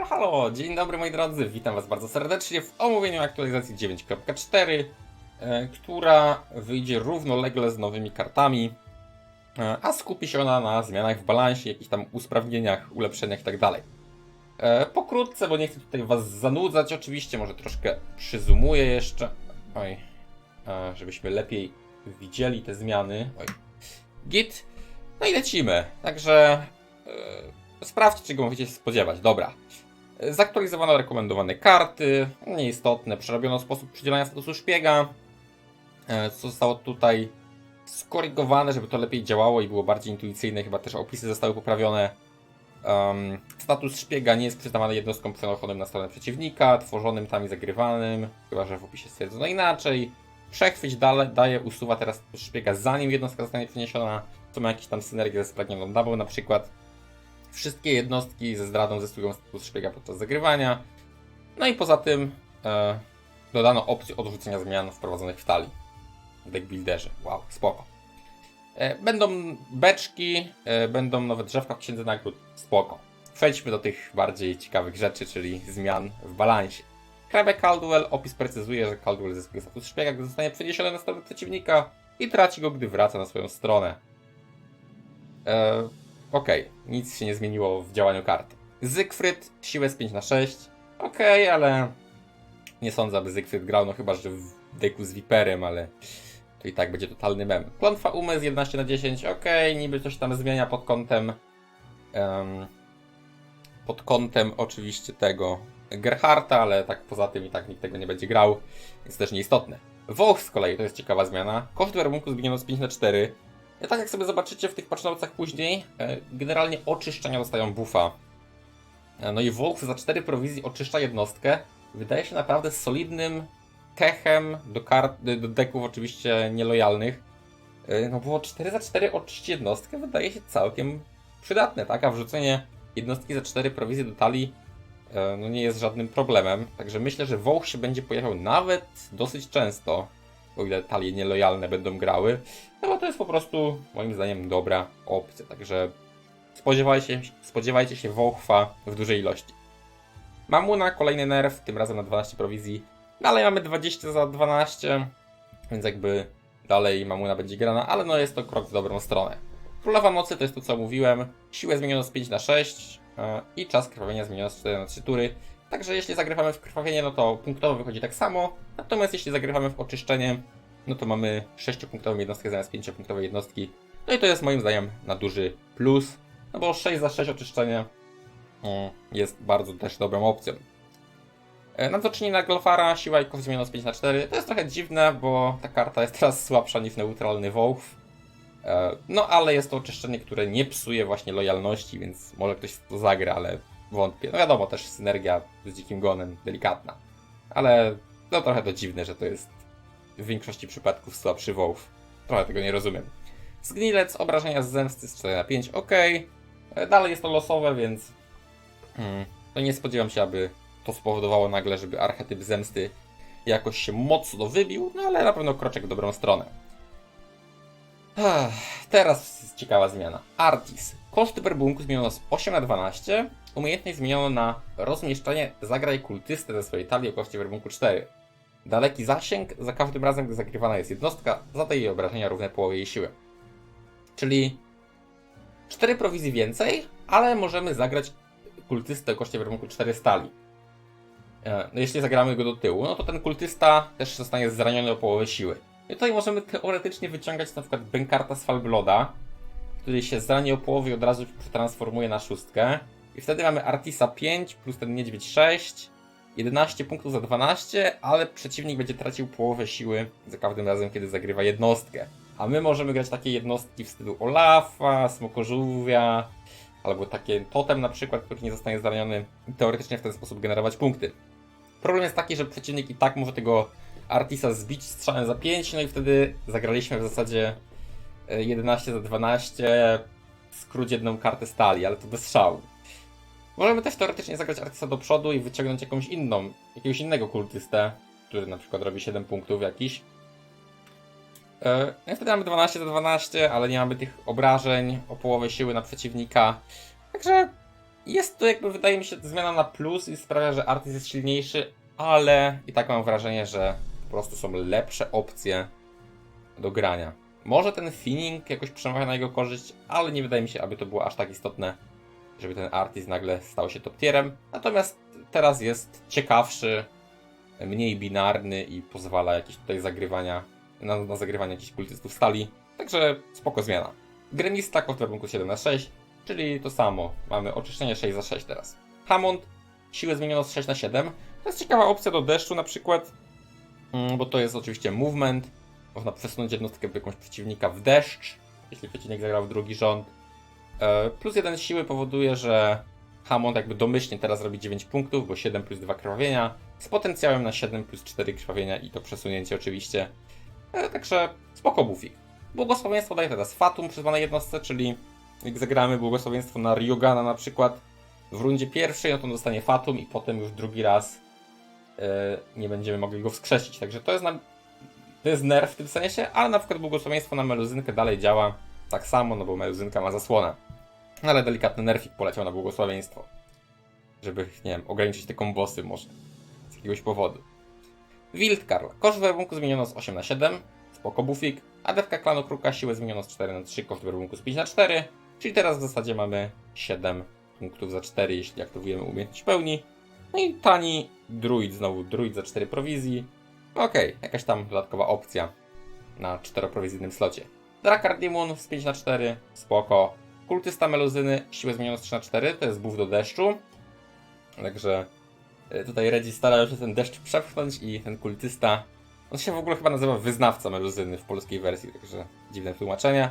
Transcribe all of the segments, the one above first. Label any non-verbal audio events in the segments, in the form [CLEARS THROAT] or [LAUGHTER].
Halo, halo, dzień dobry moi drodzy, witam was bardzo serdecznie w omówieniu aktualizacji 9.4, e, która wyjdzie równolegle z nowymi kartami, e, a skupi się ona na zmianach w balansie, jakichś tam usprawnieniach, ulepszeniach itd. E, Pokrótce, bo nie chcę tutaj was zanudzać, oczywiście, może troszkę przyzumuję jeszcze, oj, żebyśmy lepiej widzieli te zmiany, oj, git, no i lecimy, także... Sprawdźcie, czego możecie się spodziewać. Dobra. Zaktualizowano rekomendowane karty, nieistotne, przerobiono sposób przydzielania statusu szpiega, e, co zostało tutaj skorygowane, żeby to lepiej działało i było bardziej intuicyjne, chyba też opisy zostały poprawione. Um, status szpiega nie jest przyznawany jednostkom przenoszonym na stronę przeciwnika, tworzonym tam i zagrywanym, chyba że w opisie stwierdzono inaczej. Przechwyć dale, daje, usuwa teraz szpiega zanim jednostka zostanie przeniesiona, co ma jakieś tam synergię ze spragnioną double na przykład. Wszystkie jednostki ze zdradą zyskują status szpiega podczas zagrywania. No i poza tym e, dodano opcję odrzucenia zmian wprowadzonych w talii. W deckbuilderze. Wow, spoko. E, będą beczki, e, będą nowe drzewka w księdze nagród. Spoko. Przejdźmy do tych bardziej ciekawych rzeczy, czyli zmian w balansie. Hrabia Caldwell, opis precyzuje, że Caldwell zyskuje status szpiega, gdy zostanie przeniesiony na stronę przeciwnika i traci go, gdy wraca na swoją stronę. E, Okej, nic się nie zmieniło w działaniu karty. Zygfryd, siłę z 5 na 6. Okej, ale nie sądzę, aby Zygfryd grał, no chyba, że w deku z Viperem, ale to i tak będzie totalny mem. Klątwa umysł 11 na 10. Okej, niby coś tam zmienia pod kątem em, pod kątem oczywiście tego Gerharta, ale tak poza tym i tak nikt tego nie będzie grał, więc też nieistotne. Woch z kolei, to jest ciekawa zmiana. Koszt werbunku zmieniono z 5 na 4. Tak jak sobie zobaczycie w tych patchnotesach później, e, generalnie oczyszczenia dostają buffa. E, No i Wolf za 4 prowizji oczyszcza jednostkę. Wydaje się naprawdę solidnym techem do kart, do deków oczywiście nielojalnych. E, No bo 4 za 4 oczyścić jednostkę wydaje się całkiem przydatne, tak? A wrzucenie jednostki za 4 prowizje do talii no nie jest żadnym problemem. Także myślę, że Wołch się będzie pojawiał nawet dosyć często, o ile talie nielojalne będą grały. No bo to jest po prostu moim zdaniem dobra opcja, także spodziewajcie, spodziewajcie się Wołchwa w dużej ilości. Mamuna, kolejny nerf, tym razem na 12 prowizji. Dalej mamy 20 za 12, więc jakby dalej Mamuna będzie grana, ale no jest to krok w dobrą stronę. Królowa Mocy to jest to co mówiłem, siłę zmieniono z 5 na 6 yy, i czas krwawienia zmieniono z 4 na 3 tury. Także jeśli zagrywamy w krwawienie, no to punktowo wychodzi tak samo, natomiast jeśli zagrywamy w oczyszczenie, no to mamy 6-punktową jednostkę zamiast 5-punktowej jednostki. No i to jest moim zdaniem na duży plus, no bo 6 za 6 oczyszczenie mm, jest bardzo też dobrą opcją. E, Nadzorczyni na Glofara, siła i kość zmieniono z 5 na 4. To jest trochę dziwne, bo ta karta jest teraz słabsza niż neutralny Wołf. E, No ale jest to oczyszczenie, które nie psuje właśnie lojalności, więc może ktoś to zagra, ale wątpię. No wiadomo, też synergia z Dzikim Gonem delikatna. Ale no trochę to dziwne, że to jest w większości przypadków słabszy Wolf. Trochę tego nie rozumiem. Zgnilec, obrażenia z zemsty z 4 na 5, ok. E, Dalej jest to losowe, więc hmm, no nie spodziewam się, aby to spowodowało nagle, żeby archetyp zemsty jakoś się mocno wybił, no ale na pewno kroczek w dobrą stronę. Teraz ciekawa zmiana. Artis. Koszty werbunku zmieniono z 8 na 12. Umiejętność zmieniono na rozmieszczenie zagraj kultystę ze swojej talii o koszcie werbunku 4. Daleki zasięg, za każdym razem, gdy zagrywana jest jednostka, zadaje jej obrażenia równe połowie jej siły. Czyli 4 prowizji więcej, ale możemy zagrać kultystę o koszcie werbunku 4 stali. E, No jeśli zagramy go do tyłu, no to ten kultysta też zostanie zraniony o połowę siły. I tutaj możemy teoretycznie wyciągać na przykład Benkarta z Falbloda, który się zrani o połowę i od razu przetransformuje na szóstkę. I wtedy mamy Artisa 5 plus ten niedźwiedź 6, 11 punktów za 12, ale przeciwnik będzie tracił połowę siły za każdym razem, kiedy zagrywa jednostkę. A my możemy grać takie jednostki w stylu Olafa, Smokożółwia, albo takie Totem na przykład, który nie zostanie zraniony i teoretycznie w ten sposób generować punkty. Problem jest taki, że przeciwnik i tak może tego Artisa zbić strzałem za 5, no i wtedy zagraliśmy w zasadzie 11 za 12, skróć jedną kartę stali, ale to bez szału. Możemy też teoretycznie zagrać Artisa do przodu i wyciągnąć jakąś inną, jakiegoś innego kultystę, który na przykład robi 7 punktów jakiś. E, No i wtedy mamy 12 za 12, ale nie mamy tych obrażeń o połowę siły na przeciwnika. Także Jest to jakby, wydaje mi się, zmiana na plus i sprawia, że artyst jest silniejszy, ale i tak mam wrażenie, że po prostu są lepsze opcje do grania. Może ten Finning jakoś przemawia na jego korzyść, ale nie wydaje mi się, aby to było aż tak istotne, żeby ten artyst nagle stał się top tierem. Natomiast teraz jest ciekawszy, mniej binarny i pozwala jakieś tutaj zagrywania, na, na zagrywanie jakichś kultystów stali. Także spoko zmiana. Gremista w kierunku 7 na 6 czyli to samo. Mamy oczyszczenie 6 za 6 teraz. Hammond, siłę zmieniono z 6 na 7. To jest ciekawa opcja do deszczu na przykład, mm, bo to jest oczywiście movement. Można przesunąć jednostkę jakąś przeciwnika w deszcz, jeśli przeciwnik zagrał w drugi rząd. E, Plus jeden siły powoduje, że Hammond jakby domyślnie teraz robi 9 punktów, bo 7 plus 2 krwawienia, z potencjałem na 7 plus 4 krwawienia i to przesunięcie oczywiście. E, Także spoko bufik. Błogosławieństwo daje teraz Fatum przyzwanej jednostce, czyli jak zagramy błogosławieństwo na Ryogana na przykład w rundzie pierwszej, no to on dostanie Fatum i potem już drugi raz e, nie będziemy mogli go wskrzesić. Także to jest, na, to jest nerf w tym sensie, ale na przykład błogosławieństwo na Meluzynkę dalej działa tak samo, no bo Meluzynka ma zasłonę. No ale delikatny nerfik poleciał na błogosławieństwo. Żeby, nie wiem, ograniczyć te kombosy może. Z jakiegoś powodu. Wildkarl. Koszt werbunku zmieniono z 8 na 7. Spoko bufik. Adepka klanu Kruka siłę zmieniono z 4 na 3. Koszt werbunku z 5 na 4. Czyli teraz w zasadzie mamy 7 punktów za 4, jeśli aktywujemy umiejętność pełni. No i tani druid, znowu druid za 4 prowizji. Okej, jakaś tam dodatkowa opcja na 4-prowizyjnym slocie. Drakar Demon z 5 na 4, spoko. Kultysta Meluzyny, siłę zmieniono z 3 na 4, to jest buff do deszczu. Także e, tutaj Redzi starał się ten deszcz przepchnąć i ten kultysta, on się w ogóle chyba nazywa Wyznawca Meluzyny w polskiej wersji, także dziwne tłumaczenie.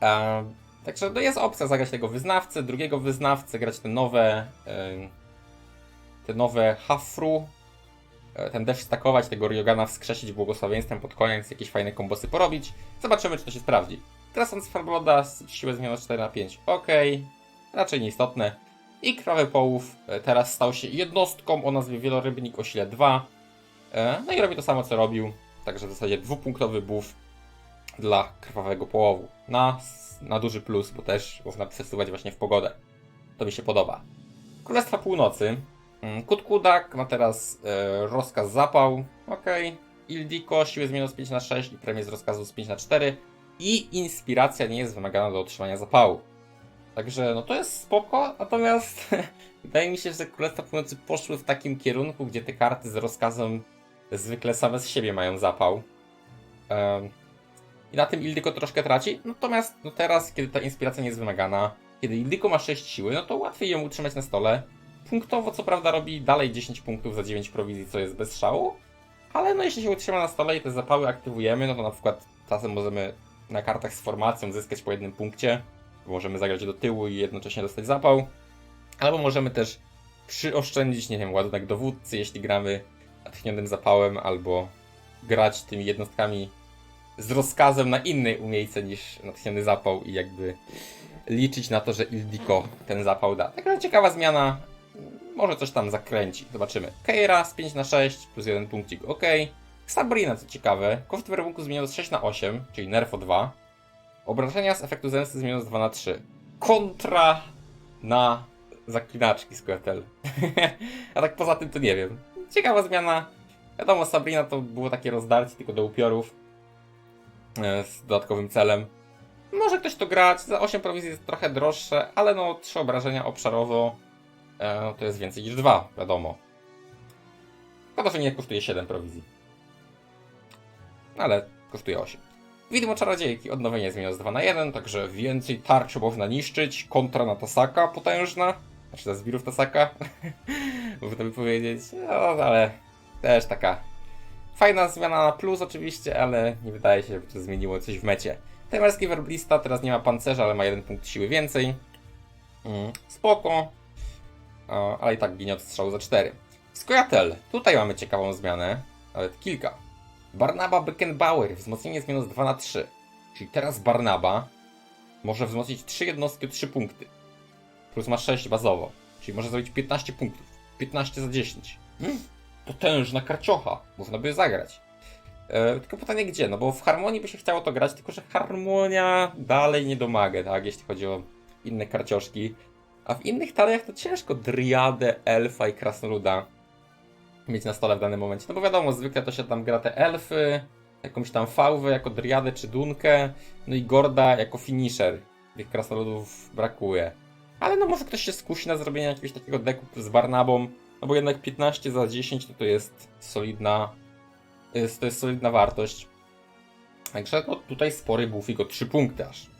Ehm, Także no jest opcja zagrać tego wyznawcę, drugiego wyznawcę, grać te nowe, em, te nowe Hafru, e, ten deszcz stakować, tego Ryogana wskrzesić błogosławieństwem pod koniec, jakieś fajne kombosy porobić. Zobaczymy, czy to się sprawdzi. Krasant Farbloda, siłę zmieniona 4 na 5 ok, raczej nieistotne. I Krawy Połów e, teraz stał się jednostką o nazwie Wielorybnik o sile 2. E, No i robi to samo, co robił, także w zasadzie dwupunktowy buff dla krwawego połowu. Na, na duży plus, bo też można przesuwać właśnie w pogodę. To mi się podoba. Królestwa Północy. Mm, Kutkudak ma teraz e, rozkaz zapał. Ok. Ildiko, siły zmienione z 5 na 6 i premię z rozkazu z 5 na 4. I inspiracja nie jest wymagana do otrzymania zapału. Także no to jest spoko, natomiast [LAUGHS] wydaje mi się, że Królestwa Północy poszły w takim kierunku, gdzie te karty z rozkazem zwykle same z siebie mają zapał. Em, i na tym Ildyko troszkę traci. Natomiast no teraz, kiedy ta inspiracja nie jest wymagana, kiedy Ildyko ma 6 siły, no to łatwiej ją utrzymać na stole. Punktowo co prawda robi dalej 10 punktów za 9 prowizji, co jest bez szału. Ale no jeśli się utrzyma na stole i te zapały aktywujemy, no to na przykład czasem możemy na kartach z formacją zyskać po jednym punkcie. Możemy zagrać do tyłu i jednocześnie dostać zapał. Albo możemy też przyoszczędzić, nie wiem, ładunek dowódcy, jeśli gramy natchnionym zapałem, albo grać tymi jednostkami z rozkazem na innej umiejce niż natchniony zapał i jakby liczyć na to, że Ildiko ten zapał da. Taka ciekawa zmiana. Może coś tam zakręci. Zobaczymy. Keira z 5 na 6 plus 1 punkcik. OK. Sabrina, co ciekawe. Koszt werbunku zmieniono z 6 na 8, czyli nerf o 2. Obrażenia z efektu zemsty zmieniono z 2 na 3. Kontra na zaklinaczki z QTL. [LAUGHS] A tak poza tym to nie wiem. Ciekawa zmiana. Wiadomo, Sabrina to było takie rozdarcie tylko do upiorów e, z dodatkowym celem. Może ktoś to grać, za 8 prowizji jest trochę droższe, ale no 3 obrażenia obszarowo e, no to jest więcej niż 2, wiadomo. Szkoda, że nie kosztuje 7 prowizji. Ale kosztuje 8. Widmo czarodziejki, odnowienie zmienione z 2 na 1, także więcej tarczy można niszczyć, kontra na Tasaka potężna, znaczy na zbirów Tasaka, [LAUGHS] można by powiedzieć, no ale też taka Fajna zmiana na plus oczywiście, ale nie wydaje się, żeby to zmieniło coś w mecie. Temerski werblista teraz nie ma pancerza, ale ma jeden punkt siły więcej. Mm, spoko. Ale i tak ginie od strzału za 4. Skojatel. Tutaj mamy ciekawą zmianę. Nawet kilka. Barnaba Beckenbauer. Wzmocnienie z 2 na 3. Czyli teraz Barnaba może wzmocnić 3 jednostki o 3 punkty. Plus ma 6 bazowo. Czyli może zrobić 15 punktów. 15 za 10. Mm potężna karciocha. Można by zagrać. E, tylko pytanie gdzie? No bo w harmonii by się chciało to grać, tylko że harmonia dalej nie domaga, tak? Jeśli chodzi o inne karcioszki. A w innych taliach to ciężko driadę, elfa i krasnoluda mieć na stole w danym momencie. No bo wiadomo, zwykle to się tam gra te elfy, jakąś tam fałwę jako driadę czy dunkę, no i gorda jako finisher. Tych krasnoludów brakuje. Ale no może ktoś się skusi na zrobienie jakiegoś takiego deku z Barnabą, no bo jednak 15 za 10 to, to jest solidna, jest, to jest solidna wartość. Także no tutaj spory buffik o 3 punkty aż.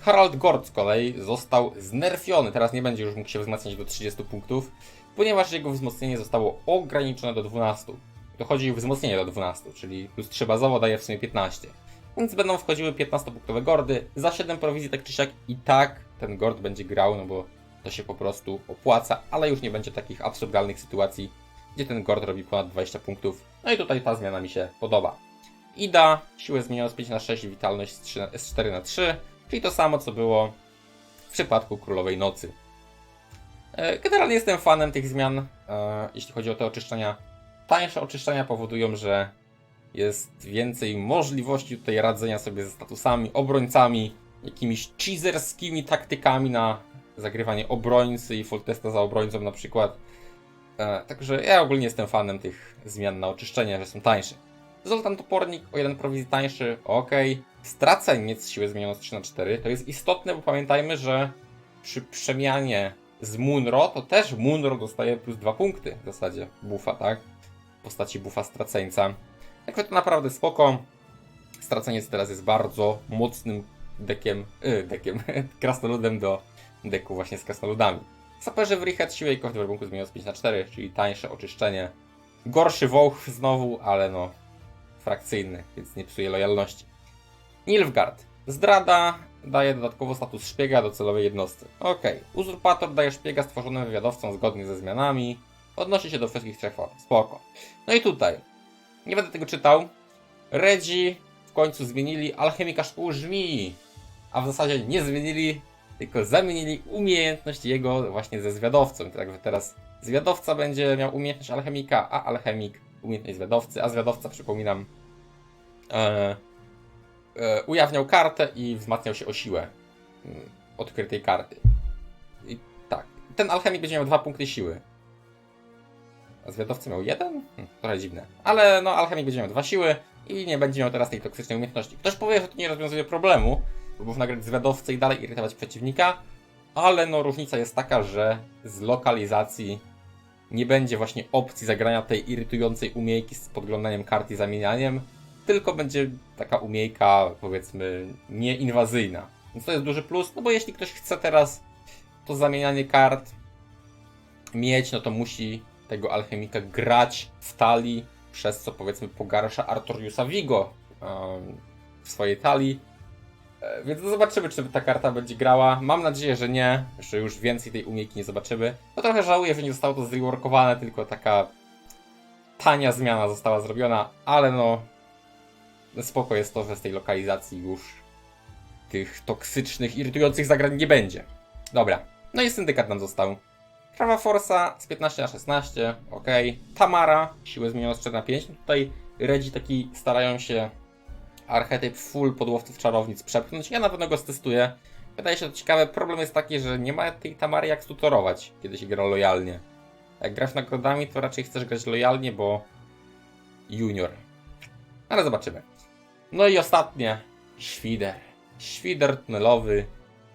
Harald Gord z kolei został znerfiony, teraz nie będzie już mógł się wzmacniać do 30 punktów, ponieważ jego wzmocnienie zostało ograniczone do 12. Dochodzi wzmocnienie do 12, czyli plus 3 bazowo daje w sumie 15. Więc będą wchodziły 15-punktowe gordy, za 7 prowizji tak czy siak i tak ten gord będzie grał, no bo to się po prostu opłaca, ale już nie będzie takich absurdalnych sytuacji, gdzie ten gord robi ponad 20 punktów. No i tutaj ta zmiana mi się podoba. Ida, siłę zmieniono z 5 na 6 i witalność z, 3 na, z 4 na 3, czyli to samo co było w przypadku Królowej Nocy. E, Generalnie jestem fanem tych zmian, e, jeśli chodzi o te oczyszczenia. Tańsze oczyszczenia powodują, że jest więcej możliwości tutaj radzenia sobie ze statusami, obrońcami, jakimiś cheeserskimi taktykami na zagrywanie obrońcy i full testa za obrońcą na przykład. E, także ja ogólnie jestem fanem tych zmian na oczyszczenia, że są tańsze. Zoltan Topornik o jeden prowizji tańszy, ok. Straceniec siły zmieniono z 3 na 4 to jest istotne, bo pamiętajmy, że przy przemianie z Munro, to też Munro dostaje plus 2 punkty w zasadzie buffa, tak? W postaci buffa straceńca. Także to naprawdę spoko. Straceniec teraz jest bardzo mocnym dekiem, yy, dekiem, [LAUGHS] krasnoludem do deku właśnie z krasnoludami. Saperzy w Richet siłę i koszt werbunku zmienił z 5 na 4, czyli tańsze oczyszczenie. Gorszy wołch znowu, ale no frakcyjny, więc nie psuje lojalności. Nilfgaard. Zdrada daje dodatkowo status szpiega do celowej jednostki. Ok. Uzurpator daje szpiega stworzonym wywiadowcom zgodnie ze zmianami. Odnosi się do wszystkich trzech form. Spoko. No i tutaj. Nie będę tego czytał. Redzi w końcu zmienili alchemika szkół żmi. A w zasadzie nie zmienili, tylko zamienili umiejętność jego właśnie ze zwiadowcą. Także teraz zwiadowca będzie miał umiejętność alchemika, a alchemik umiejętność zwiadowcy, a zwiadowca, przypominam, e, e, ujawniał kartę i wzmacniał się o siłę mm, odkrytej karty. I tak, ten alchemik będzie miał dwa punkty siły. A zwiadowca miał jeden? Hm, trochę dziwne. Ale no, alchemik będzie miał dwa siły i nie będzie miał teraz tej toksycznej umiejętności. Ktoś powie, że to nie rozwiązuje problemu, bo można grać zwiadowcę i dalej irytować przeciwnika, ale no różnica jest taka, że z lokalizacji nie będzie właśnie opcji zagrania tej irytującej umiejki z podglądaniem kart i zamienianiem, tylko będzie taka umiejka, powiedzmy, nieinwazyjna. Więc to jest duży plus, no bo jeśli ktoś chce teraz to zamienianie kart mieć, no to musi tego alchemika grać w talii, przez co powiedzmy pogarsza Artoriusa Vigo w swojej talii. E, Więc zobaczymy, czy ta karta będzie grała. Mam nadzieję, że nie, że już więcej tej umiejki nie zobaczymy. No trochę żałuję, że nie zostało to zreworkowane, tylko taka tania zmiana została zrobiona, ale no spoko jest to, że z tej lokalizacji już tych toksycznych, irytujących zagrań nie będzie. Dobra, no i syndykat nam został. Prawa Forsa z 15 na 16, ok. Tamara, siłę zmieniono z 4 na 5. No tutaj Redzi taki starają się archetyp full podłowców czarownic przepchnąć. Ja na pewno go stestuję. Wydaje się to ciekawe. Problem jest taki, że nie ma tej Tamary jak stutorować, kiedy się gra lojalnie. Jak grasz nagrodami, to raczej chcesz grać lojalnie, bo junior. Ale zobaczymy. No i ostatnie. Świder. Świder tunelowy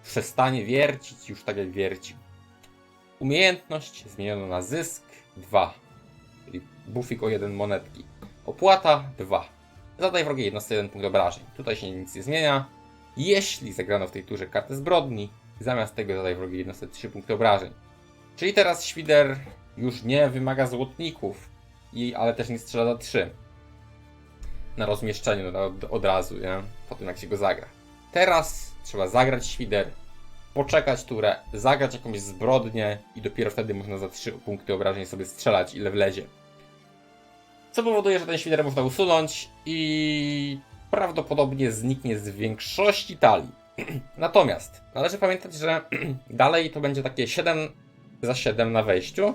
przestanie wiercić już tak jak wiercił. Umiejętność zmieniono na zysk 2. Czyli bufik o 1 monetki. Opłata 2. Zadaj wrogiej jednostce 1 punkt obrażeń. Tutaj się nic nie zmienia. Jeśli zagrano w tej turze kartę zbrodni, zamiast tego zadaj wrogiej jednostce 3 punkty obrażeń. Czyli teraz Świder już nie wymaga złotników, ale też nie strzela za 3. Na rozmieszczeniu od, od razu, nie? Po tym jak się go zagra. Teraz trzeba zagrać Świder, poczekać turę, zagrać jakąś zbrodnię i dopiero wtedy można za 3 punkty obrażeń sobie strzelać ile wlezie. Co powoduje, że ten świder można usunąć i prawdopodobnie zniknie z większości talii. [CLEARS THROAT] Natomiast należy pamiętać, że [CLEARS THROAT] dalej to będzie takie 7 za 7 na wejściu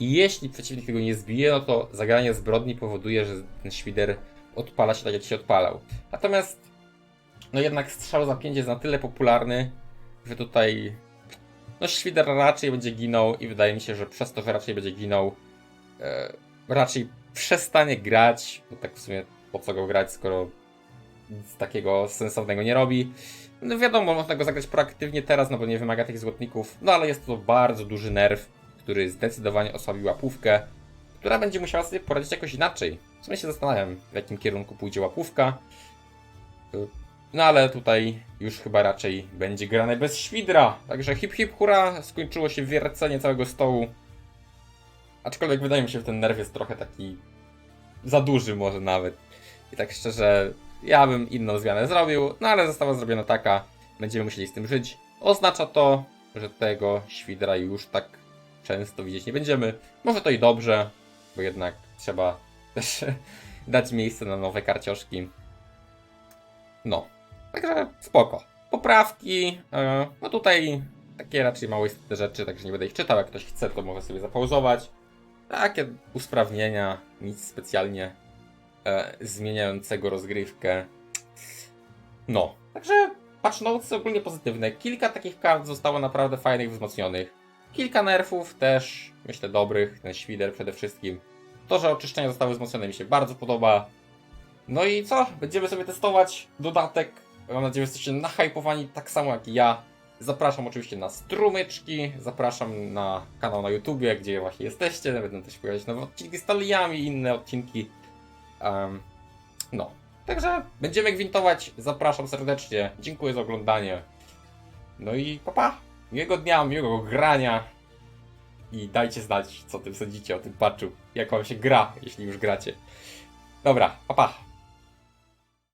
i jeśli przeciwnik tego nie zbije, no to zagranie zbrodni powoduje, że ten świder odpala się tak jak się odpalał. Natomiast no jednak strzał za 5 jest na tyle popularny, że tutaj no Świder raczej będzie ginął i wydaje mi się, że przez to, że raczej będzie ginął, e, raczej przestanie grać, bo tak w sumie po co go grać, skoro nic takiego sensownego nie robi. No wiadomo, można go zagrać proaktywnie teraz, no bo nie wymaga tych złotników, no ale jest to bardzo duży nerw, który zdecydowanie osłabi łapówkę, która będzie musiała sobie poradzić jakoś inaczej. W sumie się zastanawiam, w jakim kierunku pójdzie łapówka. No ale tutaj już chyba raczej będzie grane bez świdra. Także hip hip hura, skończyło się wiercenie całego stołu. Aczkolwiek wydaje mi się, że ten nerw jest trochę taki za duży może nawet. I tak szczerze, ja bym inną zmianę zrobił, no ale została zrobiona taka. Będziemy musieli z tym żyć. Oznacza to, że tego świdra już tak często widzieć nie będziemy. Może to i dobrze, bo jednak trzeba też dać miejsce na nowe karcioszki. No, także spoko. Poprawki, e, no tutaj takie raczej mało istotne rzeczy, także nie będę ich czytał. Jak ktoś chce, to może sobie zapauzować. Takie usprawnienia, nic specjalnie e, zmieniającego rozgrywkę. No, także patch notes ogólnie pozytywne. Kilka takich kart zostało naprawdę fajnych, wzmocnionych. Kilka nerfów też, myślę, dobrych. Ten świder przede wszystkim. To, że oczyszczenia zostały wzmocnione mi się bardzo podoba. No i co? Będziemy sobie testować dodatek. Mam nadzieję, że jesteście nahypowani tak samo jak ja. Zapraszam oczywiście na strumyczki, zapraszam na kanał na YouTubie, gdzie właśnie jesteście. Będą też pojawiać nowe odcinki z taliami inne odcinki. Em, no, także będziemy gwintować. Zapraszam serdecznie. Dziękuję za oglądanie. No i papa. Miłego dnia, miłego grania. I dajcie znać, co tym sądzicie o tym patchu. Jak wam się gra, jeśli już gracie. Dobra, papa.